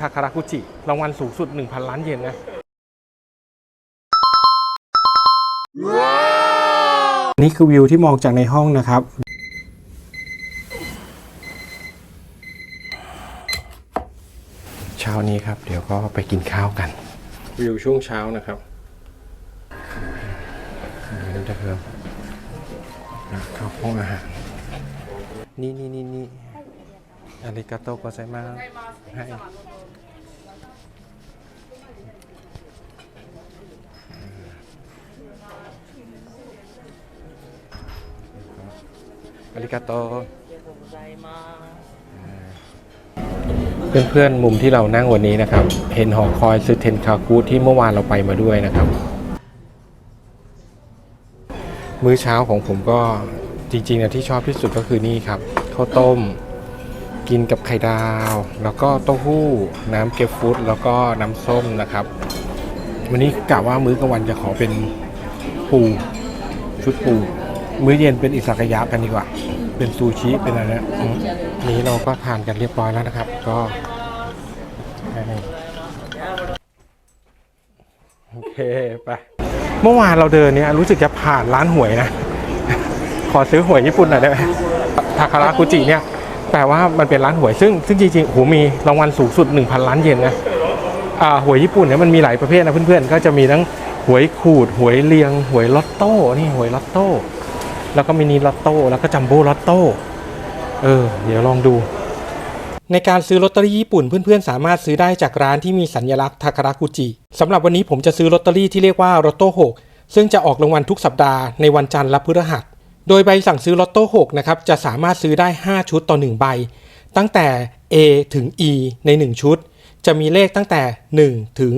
ทาคารากุจิรางวัลสูงสุด 1,000 ล้านเยนนะนี่คือวิวที่มองจากในห้องนะครับ เช้านี้ครับ เดี๋ยวก็ไปกินข้าวกัน วิวช่วงเช้านะครับนี่จะเพิ่มเข้าห้องอาหารนี่นี่นี่นี่อาริกาโตโกไซมาให้ อาริกาโตเพื่อนๆมุมที่เรานั่งวันนี้นะครับ เห็นหอคอยซึเทนคาคุที่เมื่อวานเราไปมาด้วยนะครับ มื้อเช้าของผมก็จริงๆนะที่ชอบที่สุดก็คือนี่ครับข้าวต้มกินกับไข่ดาว แล้วก็เต้าหู้ น้ำเกฟฟูดแล้วก็น้ำส้มนะครับ วันนี้กะว่ามื้อกลางวันจะขอเป็นปูชุดปู มื้อเย็นเป็นอิซากายะกันดีกว่า เป็นซูชิเป็นอะไรนะนี้เราก็ทานกันเรียบร้อยแล้วนะครับ ก็โอเคไปเมื่อวานเราเดินเนี่ยรู้สึกจะผ่านร้านหวยนะ ขอซื้อหวยญี่ปุ่นหน่อยได้ไหมทาคารากุจิเนี่ยแปลว่ามันเป็นร้านหวยซึ่งซึ่งจริงๆโอ้โหมีรางวัลสูงสุด 1,000 ล้านเยนนะอ่าหวยญี่ปุ่นเนี่ยมันมีหลายประเภทนะเพื่อนๆ ก็จะมีทั้งหวยขูด หวยเลียง หวยลอตโต้ นี่หวยลอตโต้ แล้วก็มินิลอตโต้แล้วก็จัมโบ้ลอตโต้เออเดี๋ยวลองดู ในการซื้อลอตเตอรี่ญี่ปุ่นเพื่อนๆ สามารถซื้อได้จากร้านที่มีสัญลักษณ์ทาคารากุจิสำหรับวันนี้ผมจะซื้อลอตเตอรี่ที่เรียกว่าลอตโต้6ซึ่งจะออกรางวัลทุกสัปดาห์ในวันจันทร์และพฤหัส โดยใบสั่งซื้อลอตโต้6นะครับจะสามารถซื้อได้ 5 ชุดต่อ 1 ใบ ตั้งแต่ A ถึง E ใน 1 ชุด จะมีเลขตั้งแต่ 1 ถึง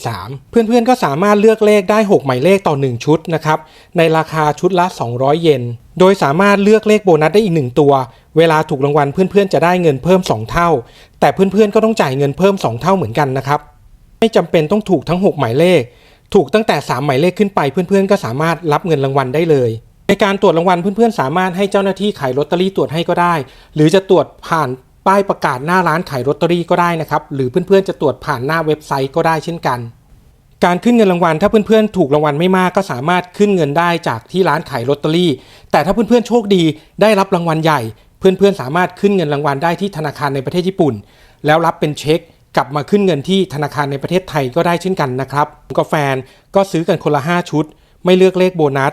43 เพื่อนๆก็สามารถเลือกเลขได้ 6 หมายเลขต่อ 1 ชุดนะครับ ในราคาชุดละ 200 เยน โดยสามารถเลือกเลขโบนัสได้อีก 1 ตัว เวลาถูกรางวัลเพื่อนๆจะได้เงินเพิ่ม 2 เท่า แต่เพื่อนๆก็ต้องจ่ายเงินเพิ่ม 2 เท่าเหมือนกันนะครับ ไม่จำเป็นต้องถูกทั้ง 6 หมายเลข ถูกตั้งแต่ 3 หมายเลขขึ้นไปเพื่อนๆ ก็สามารถรับเงินรางวัลได้เลยในการตรวจรางวัลเพื่อนๆ สามารถให้เจ้าหน้าที่ขายลอตเตอรี่ตรวจให้ก็ได้ หรือจะตรวจผ่าน ป้ายประกาศหน้าร้านขายลอตเตอรี่ก็ได้นะครับ หรือเพื่อนๆจะตรวจผ่านหน้าเว็บไซต์ก็ได้เช่นกัน การขึ้นเงินรางวัลถ้าเพื่อนๆถูกรางวัลไม่มากก็สามารถขึ้นเงินได้จากที่ร้านขายลอตเตอรี่ แต่ถ้าเพื่อนๆโชคดีได้รับรางวัลใหญ่ เพื่อนๆสามารถขึ้นเงินรางวัลได้ที่ธนาคารในประเทศญี่ปุ่น แล้วรับเป็นเช็คกลับมาขึ้นเงินที่ธนาคารในประเทศไทยก็ได้เช่นกันนะครับกับแฟนก็ซื้อกันคนละ 5 ชุด ไม่เลือกเลขโบนัส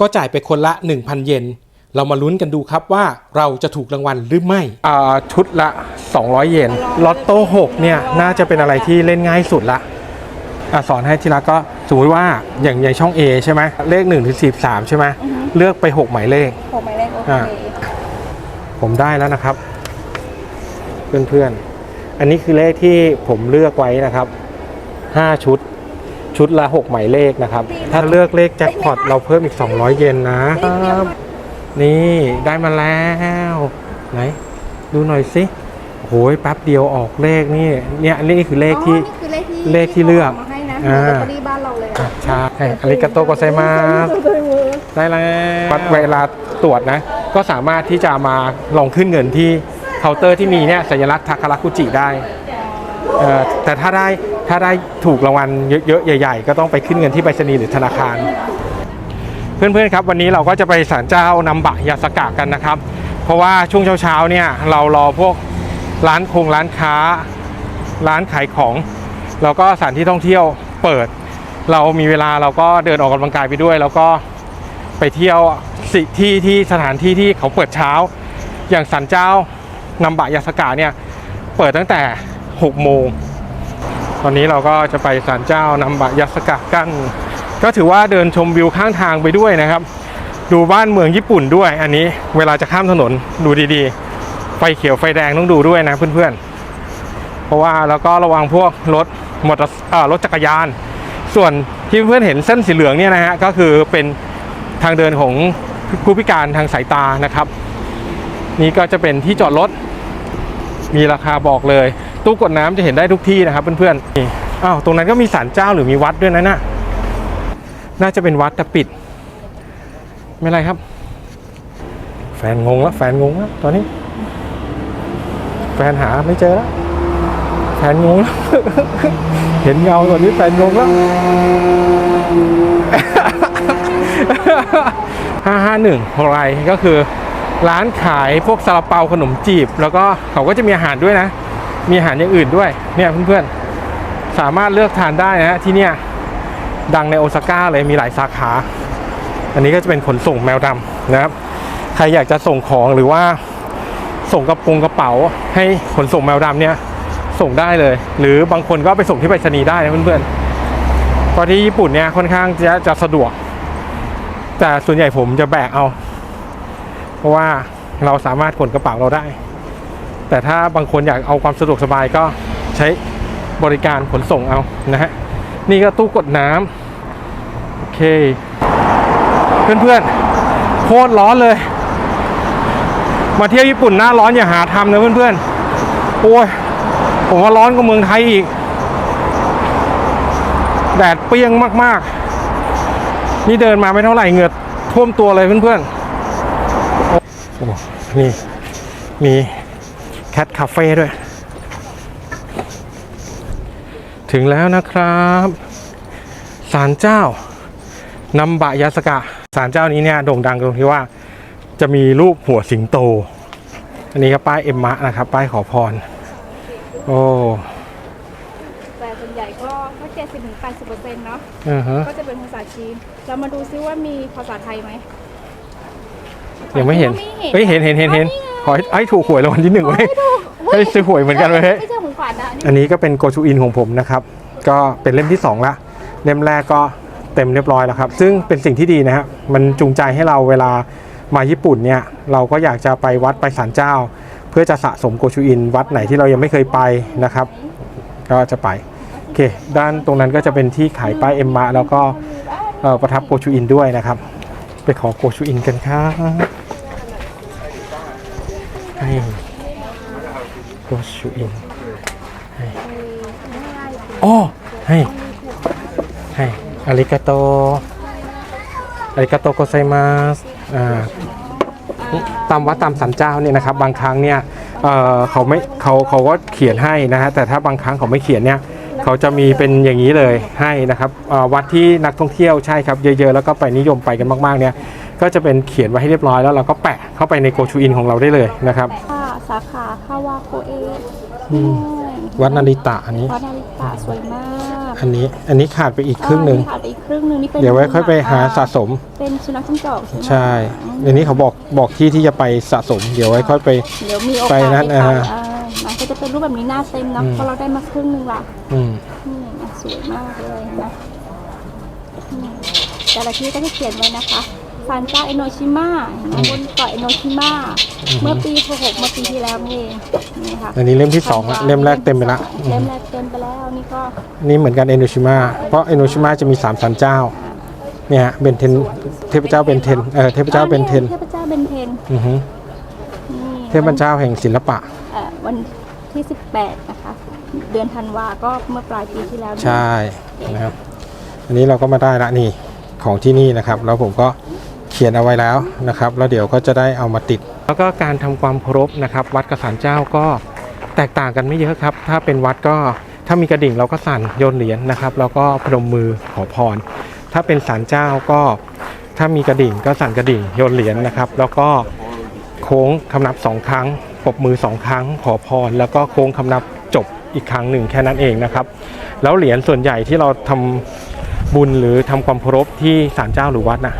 ก็จ่ายไปคนละ 1,000 เยน เรามาลุ้นกันดูครับว่าเราจะถูกรางวัลหรือไม่อ่าชุดละ 200 เยนลอตโต้6เนี่ยน่าจะเป็นอะไรที่เล่นง่ายสุดละอะสอนให้ทีละก็สมมติว่าอย่างอย่างช่อง A ใช่ไหมเลข1ถึง43ใช่ไหมเลือกไป 6 หมายเลขหกหมายเลขโอเคอ่า ผมได้แล้วนะครับ เพื่อนๆ อันนี้คือเลขที่ผมเลือกไว้นะครับ5ชุด ชุดละ 6 หมายเลขนะครับ ถ้าเลือกเลขแจ็คพอตเราเพิ่มอีก 200 เยนนะครับ นี่ได้มาแล้ว ไหน ดูหน่อยสิโอ้ยแป๊บเดียวออกเลขนี่ เนี่ยนี่คือเลขที่อ๋อนี่คือเลขที่เลขที่เลือกมาให้นะอ่าลอตเตอรี่บ้านเราเลยอะใช่อาริกาโตโกไซมาสได้แล้ววัดเวลาตรวจนะ ก็สามารถที่จะมาลองขึ้นเงินที่เคาน์เตอร์ที่มีเนี่ยสัญลักษณ์ทาคาราคุจิได้เอ่อแต่ถ้าได้ถ้าได้ถูกรางวัลเยอะๆใหญ่ ๆ ก็ต้องไปขึ้นเงินที่ไปรษณีย์หรือธนาคาร เพื่อนๆครับวันนี้เราก็จะไปศาลเจ้านำบะยาสกะกันนะครับ เพราะว่าช่วงเช้าๆเนี่ยเรารอพวกร้านคงร้านค้า ร้านขายของ แล้วก็สถานที่ท่องเที่ยวเปิด เรามีเวลาเราก็เดินออกกำลังกายไปด้วย แล้วก็ไปเที่ยวสิที่ที่สถานที่ที่เขาเปิดเช้า อย่างสันเจ้านำบะยาสกะเนี่ยเปิดตั้งแต่ 6 โมง ตอนนี้เราก็จะไปศาลเจ้านำบะยาสกะกัน ก็ถือว่าเดินชมวิวข้างทางไปด้วยนะครับ ดูบ้านเมืองญี่ปุ่นด้วย อันนี้เวลาจะข้ามถนนดูดีๆ ไฟเขียวไฟแดงต้องดูด้วยนะเพื่อนๆ เพราะว่าแล้วก็ระวังพวกรถมอเตอร์รถจักรยาน ส่วนที่เพื่อนเห็นเส้นสีเหลืองเนี่ยนะฮะก็คือเป็นทางเดินของผู้พิการทางสายตานะครับ นี่ก็จะเป็นที่จอดรถมีราคาบอกเลย ตู้กดน้ำจะเห็นได้ทุกที่นะครับเพื่อนๆนี่อ้าวตรงนั้นก็มีศาลเจ้าหรือมีวัดด้วยนะน่ะ น่าจะเป็นวัดแต่ปิด ไม่ไรครับ แฟนงงแล้วแฟนงงแล้วตอนนี้ แฟนหาไม่เจอแล้วแฟนงงแล้วเห็นเงาตอนนี้แฟนงงแล้วห้าห้าหนึ่งองไรก็คือร้านขายพวกซาลาเปาขนมจีบ แล้วก็เขาก็จะมีอาหารด้วยนะ มีอาหารอย่างอื่นด้วย เนี่ยเพื่อนๆ สามารถเลือกทานได้นะฮะที่เนี่ย ดังในโอซาก้าเลยมีหลายสาขา อันนี้ก็จะเป็นขนส่งแมวดำนะครับ ใครอยากจะส่งของหรือว่าส่งกระโปรงกระเป๋า ให้ขนส่งแมวดำเนี่ยส่งได้เลย หรือบางคนก็ไปส่งที่ไปรษณีย์ได้นะเพื่อนๆเพราะที่ญี่ปุ่นเนี่ยค่อนข้างจะจะสะดวก แต่ส่วนใหญ่ผมจะแบกเอา เพราะว่าเราสามารถขนกระเป๋าเราได้ แต่ถ้าบางคนอยากเอาความสะดวกสบายก็ใช้บริการขนส่งเอานะฮะ นี่ก็ตู้กดน้ำโอเค เพื่อนๆโคตรร้อนเลย มาเที่ยวญี่ปุ่นหน้าร้อนอย่าหาทำนะเพื่อนๆโอ้ยผมว่าร้อนกว่าเมืองไทยอีก แดดเปรี้ยงมากๆ นี่เดินมาไม่เท่าไหร่เหงื่อท่วมตัวเลยเพื่อนๆโอ้นี่มีแคทคาเฟ่ด้วย ถึงแล้วนะครับศาลเจ้านำบะยาสกะศาลเจ้านี้เนี่ยโด่งดังตรงที่ว่าจะมีรูปหัวสิงโต อันนี้ก็ป้ายเอ็มมะนะครับ ป้ายขอพร โอ้แต่ส่วนใหญ่ก็ถ้าเจ็ดสิบถึงแปดสิบเปอร์เซ็นต์เนาะอือฮะก็จะเป็นภาษาจีน เรามาดูซิว่ามีภาษาไทยไหมยังไม่เห็นไม่เห็นเฮ้ยเห็นเห็นเห็นเห็นอ๋อนี่ไงขอให้ไอ้ถูกหวยรางวัลที่หนึ่งไว้ยเฮ้ยซื้อหวยเหมือนกันเว้ ขวัญนะอันนี้ก็เป็นโกชูอินของผมนะครับ ก็เป็นเล่มที่ 2 ละ เล่มแรกก็เต็มเรียบร้อยแล้วครับ ซึ่งเป็นสิ่งที่ดีนะฮะมันจูงใจให้เราเวลามาญี่ปุ่นเนี่ย เราก็อยากจะไปวัดไปศาลเจ้า เพื่อจะสะสมโกชูอิน วัดไหนที่เรายังไม่เคยไปนะครับ ก็จะไปโอเค ด้านตรงนั้นก็จะเป็นที่ขายป้ายเอ็มมาแล้วก็ประทับโกชูอินด้วยนะครับ ไปขอโกชูอินกันครับโกชูอิน อ๋อให้ให้อาริกาโตอาริกาโตโกไซมาสอ่าตามวัดตามสันเจ้าเนี่ยนะครับ บางครั้งเนี่ยเอ่อเขาไม่เขาเขาก็เขียนให้นะฮะแต่ถ้าบางครั้งเขาไม่เขียนเนี่ยเขาจะมีเป็นอย่างนี้เลยให้นะครับเอ่อวัดที่นักท่องเที่ยวใช่ครับเยอะๆแล้วก็ไปนิยมไปกันมากๆเนี่ยก็จะเป็นเขียนไว้ให้เรียบร้อยแล้วเราก็แปะเข้าไปในโกชูอินของเราได้เลยนะครับค่ะสาขาคาวาโคเอะอืมวัดนาริตะอันนี้วัดนาริ ตะสวยมากอันนี้อันนี้ขาดไปอีกครึ่งหนึ่งเออขาดไปอีกครึ่งหนึ่งนี่เป็นเดี๋ยวไว้ค่อยไปหาสะสม เป็นสุนัขจิ้งจอกใช่ไหมใช่ในนี้เขาบอกบอกที่ที่จะไปสะสม เดี๋ยวไว้ค่อยไปเดี๋ยวมีโอกาสไปนั้นไปอ่าอ่ามันก็จะเป็นรูปแบบนี้หน้าเต็มเนาะอืมเพราะเราได้มาครึ่งหนึงละอืมนี่นะสวยมากเลยนะนี่แต่ละที่ก็จะเขียนไว้นะคะ ซานจ้าเอโนชิมะนะบนเกาะเอโนชิมะเมื่อปี66เมื่อปีที่แล้วนี่เองนี่ค่ะอันนี้เล่มที่สองละเล่มแรกเต็มไปละอืเล่มมแรกเต็มไปแล้วนี่ก็นี่เหมือนกันเอโนชิมะเพราะเอโนชิมะจะมีสามสันเจ้าเนี่ยฮะเบนเทนเทพเจ้าเบนเทนเออเทพเจ้าเบนเทนเทพเจ้าเบนเทนอือฮึนี่เทพเจ้าแห่งศิลปะเอ่อวันที่ 18 นะคะ เดือนธันวาก็เมื่อปลายปีที่แล้วนี่ใช่นะครับ อันนี้เราก็มาได้ละนี่ของที่นี่นะครับ แล้วผมก็เขียนเอาไว้แล้วนะครับ แล้วเดี๋ยวก็จะได้เอามาติด แล้วก็การทำความเคารพนะครับ วัดกระสานเจ้าก็แตกต่างกันไม่เยอะครับ ถ้าเป็นวัดก็ถ้ามีกระดิ่งเราก็สั่นโยนเหรียญนะครับ แล้วก็พนมมือขอพร ถ้าเป็นศาลเจ้าก็ถ้ามีกระดิ่งก็สั่นกระดิ่งโยนเหรียญนะครับ แล้วก็โค้งคำนับสองครั้งปบมือสองครั้งขอพร แล้วก็โค้งคำนับจบอีกครั้งหนึ่งแค่นั้นเองนะครับ แล้วเหรียญส่วนใหญ่ที่เราทำบุญหรือทำความเคารพที่ศาลเจ้าหรือวัดน่ะ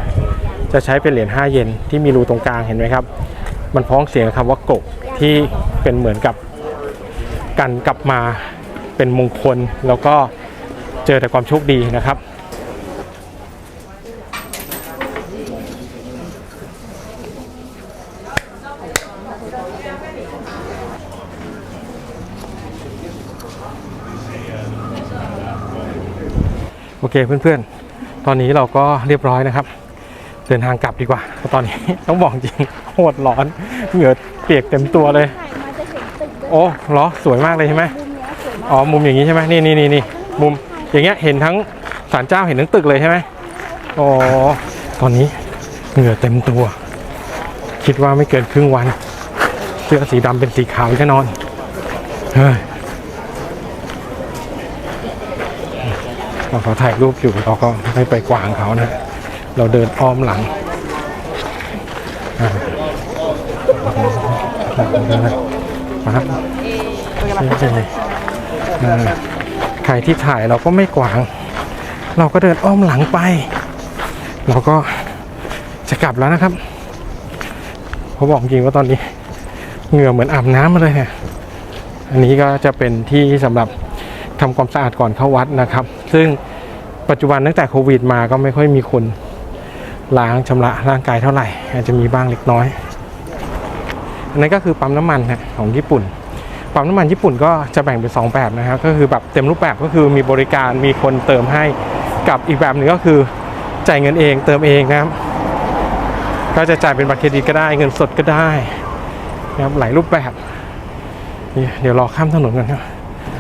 จะใช้เป็นเหรียญ5เยนที่มีรูตรงกลางเห็นไหมครับ มันพ้องเสียงคำว่าโกที่เป็นเหมือนกับกันกลับมาเป็นมงคล แล้วก็เจอแต่ความโชคดีนะครับโอเคเพื่อนๆ ตอนนี้เราก็เรียบร้อยนะครับ เดินทางกลับดีกว่าเพราะตอนนี้ต้องบอกจริงโคตรร้อนเหงื่อเปียกเต็มตัวเลย โอ้เหรอสวยมากเลยใช่ไหมอ๋อมุมอย่างนี้ใช่ไหมนี่นี่นี่นี่มุมอย่างเงี้ยเห็นทั้งศาลเจ้าเห็นทั้งตึกเลยใช่ไหมอ๋อตอนนี้เหงื่อเต็มตัว คิดว่าไม่เกินครึ่งวันเสื้อสีดำเป็นสีขาวแน่นอนเฮ้ยเขาถ่ายรูปอยู่เราก็ไม่ไปกวางเขานะ เราเดินอ้อมหลังอ่าปั๊บใครที่ถ่ายเราก็ไม่กวาง เราก็เดินอ้อมหลังไป เราก็จะกลับแล้วนะครับเขาบอกจริงว่าตอนนี้เหงื่อเหมือนอาบน้ำมาเลยเนี่ยอันนี้ก็จะเป็นที่สำหรับทำความสะอาดก่อนเข้าวัดนะครับ ซึ่งปัจจุบันตั้งแต่โควิดมาก็ไม่ค่อยมีคน ล้างชำระร่างกายเท่าไหร่ อาจจะมีบ้างเล็กน้อย อันนั้นก็คือปั๊มน้ำมันนะของญี่ปุ่น ปั๊มน้ำมันญี่ปุ่นก็จะแบ่งเป็นสองแบบนะครับ ก็คือแบบเต็มรูปแบบก็คือมีบริการมีคนเติมให้กับอีกแบบหนึ่งก็คือจ่ายเงินเองเติมเองนะครับ ก็จะจ่ายเป็นบัตรเครดิตก็ได้เงินสดก็ได้นะครับหลายรูปแบบเดี๋ยวรอข้ามถนนกันครับ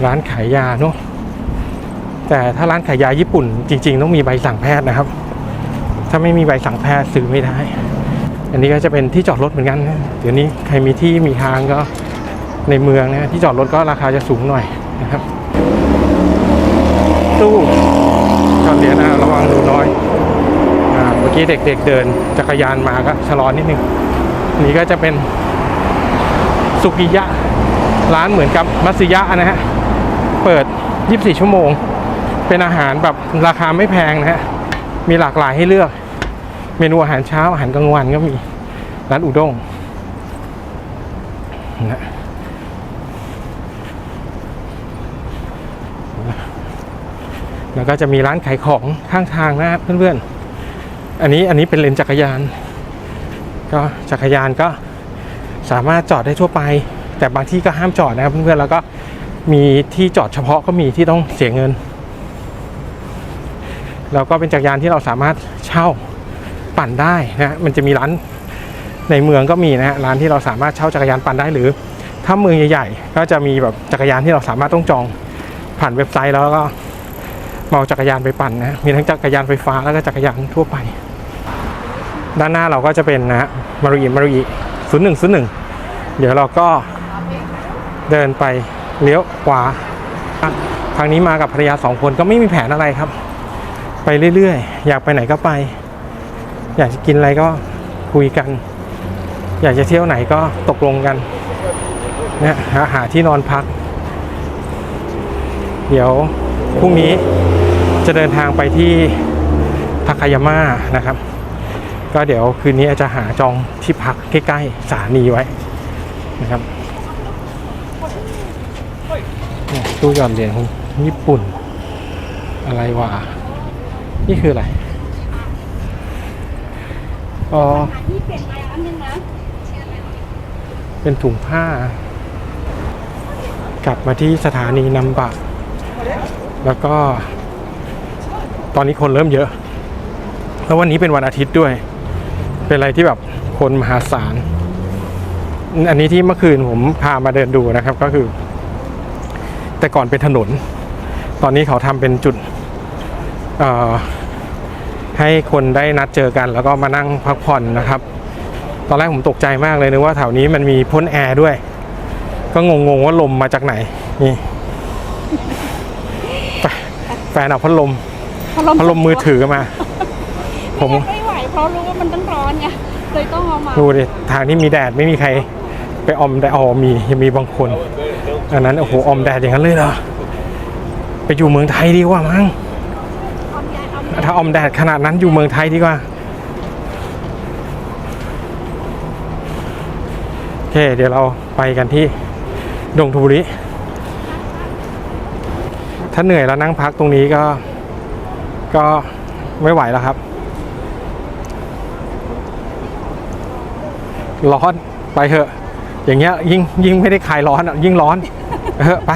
ร้านขายยาเนาะแต่ถ้าร้านขายยาญี่ปุ่นจริง ๆ ต้องมีใบสั่งแพทย์นะครับ ถ้าไม่มีใบสั่งแพทย์ซื้อไม่ได้ อันนี้ก็จะเป็นที่จอดรถเหมือนกันเดี๋ยวนี้ใครมีที่มีทางก็ในเมืองนะที่จอดรถก็ราคาจะสูงหน่อยนะครับ ตู้จอดเหรียญนะระวังดูน้อยอ่าเมื่อกี้เด็กๆเดินจักรยานมาก็ชะลอนิดนึงนนี่ก็จะเป็นสุกิยะร้านเหมือนกับมัตสึยะนะฮะ เปิด 24 ชั่วโมง เป็นอาหารแบบราคาไม่แพงนะฮะ มีหลากหลายให้เลือก เมนูอาหารเช้าอาหารกลางวันก็มีร้านอุด้งนะแล้วก็จะมีร้านขายของข้างทางนะครับเพื่อนๆ อันนี้อันนี้เป็นเลนจักรยาน ก็จักรยานก็สามารถจอดได้ทั่วไป แต่บางที่ก็ห้ามจอดนะครับเพื่อนๆ แล้วก็มีที่จอดเฉพาะก็มีที่ต้องเสียเงิน แล้วก็เป็นจักรยานที่เราสามารถเช่าปั่นได้นะมันจะมีร้านในเมืองก็มีนะฮะร้านที่เราสามารถเช่าจักรยานปั่นได้หรือ ถ้าเมืองใหญ่ๆก็จะมีแบบจักรยานที่เราสามารถต้องจองผ่านเว็บไซต์แล้วก็มาเอาจักรยานไปปั่นนะมีทั้งจักรยานไฟฟ้าแล้วก็จักรยานทั่วไป ด้านหน้าเราก็จะเป็นนะฮะมารุอิมารุอิศูนย์หนึ่งศูนย์หนึ่งเดี๋ยวเราก็เดินไปเลี้ยวขวาทางนี้มากับภรรยาสองคนก็ไม่มีแผนอะไรครับ ไปเรื่อยๆ อยากไปไหนก็ไป อยากจะกินอะไรก็คุยกัน อยากจะเที่ยวไหนก็ตกลงกันเนี่ยหาหาที่นอนพัก เดี๋ยวพรุ่งนี้จะเดินทางไปที่ทาคายาม่านะครับ ก็เดี๋ยวคืนนี้อาจจะหาจองที่พักใกล้ๆสถานีไว้นะครับเนี่ยตู้หย่อนเหรียญของญี่ปุ่นอะไรวะ นี่คืออะไร อ๋อ ที่เปลี่ยนไปอันนึงนะเป็นถุงผ้า กลับมาที่สถานีนำบะแล้วก็ ตอนนี้คนเริ่มเยอะ แล้ววันนี้เป็นวันอาทิตย์ด้วย เป็นอะไรที่แบบคนมหาศาล อันนี้ที่เมื่อคืนผมพามาเดินดูนะครับก็คือ แต่ก่อนเป็นถนน ตอนนี้เขาทำเป็นจุดเอ่อ ให้คนได้นัดเจอกันแล้วก็มานั่งพักผ่อนนะครับ ตอนแรกผมตกใจมากเลยนึกว่าแถวนี้มันมีพ่นแอร์ด้วย ก็งงๆว่าลมมาจากไหนนี่ไปแฟนเอาพัดลมพัดลมมือถือมา ผมไม่ไหวเพราะรู้ว่ามันต้องร้อนไงเลยต้องเอามาดูดิทางที่มีแดดไม่มีใครไปออมแดดอ๋อมียังมีบางคนอันนั้นโอ้โหออมแดดอย่างนั้นเลยเหรอไปอยู่เมืองไทยดีกว่ามั้ง เอายายเอา ถ้าอมแดดขนาดนั้นอยู่เมืองไทยดีกว่า โอเค เดี๋ยวเราไปกันที่ดงทุบุรีถ้าเหนื่อยแล้วนั่งพักตรงนี้ก็ก็ไม่ไหวแล้วครับ ร้อนไปเถอะ อย่างเงี้ยยิ่งยิ่งไม่ได้คลายร้อนอะยิ่งร้อนเออไป